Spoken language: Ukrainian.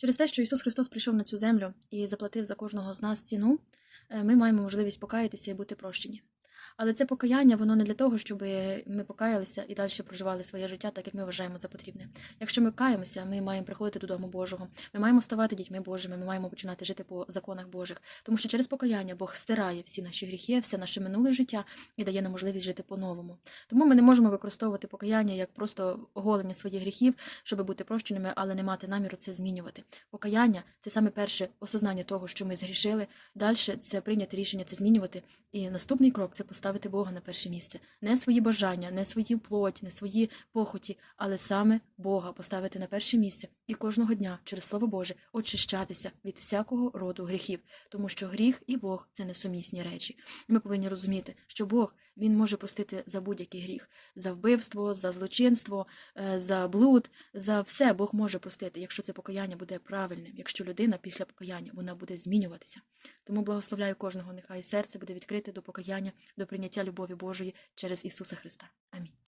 Через те, що Ісус Христос прийшов на цю землю і заплатив за кожного з нас ціну, е, ми маємо можливість покаятися і бути прощені. Але це покаяння, воно не для того, щоб ми покаялися і далі проживали своє життя так, як ми вважаємо за потрібне. Якщо ми каємося, ми маємо приходити додому Божого, ми маємо ставати дітьми Божими, ми маємо починати жити по законах Божих. Тому що через покаяння Бог стирає всі наші гріхи, все наше минуле життя і дає нам можливість жити по-новому. Тому ми не можемо використовувати покаяння як просто оголення своїх гріхів, щоб бути прощеними, але не мати наміру це змінювати. Покаяння це саме перше осознання того, що ми згрішили. Далі це прийняти рішення це змінювати. І наступний крок це поставити Бога на перше місце. Не свої бажання, не свої плоть, не свої похоті, але саме Бога поставити на перше місце і кожного дня через Слово Боже очищатися від всякого роду гріхів, тому що гріх і Бог це несумісні речі. Ми повинні розуміти, що Бог він може простити за будь-який гріх, за вбивство, за злочинство, е, за блуд, за все Бог може простити, якщо це покаяння буде правильним, якщо людина після покаяння вона буде змінюватися. Тому благословляю кожного, нехай серце буде відкрите до покаяння, до прийняття любові Божої через Ісуса Христа. Амінь.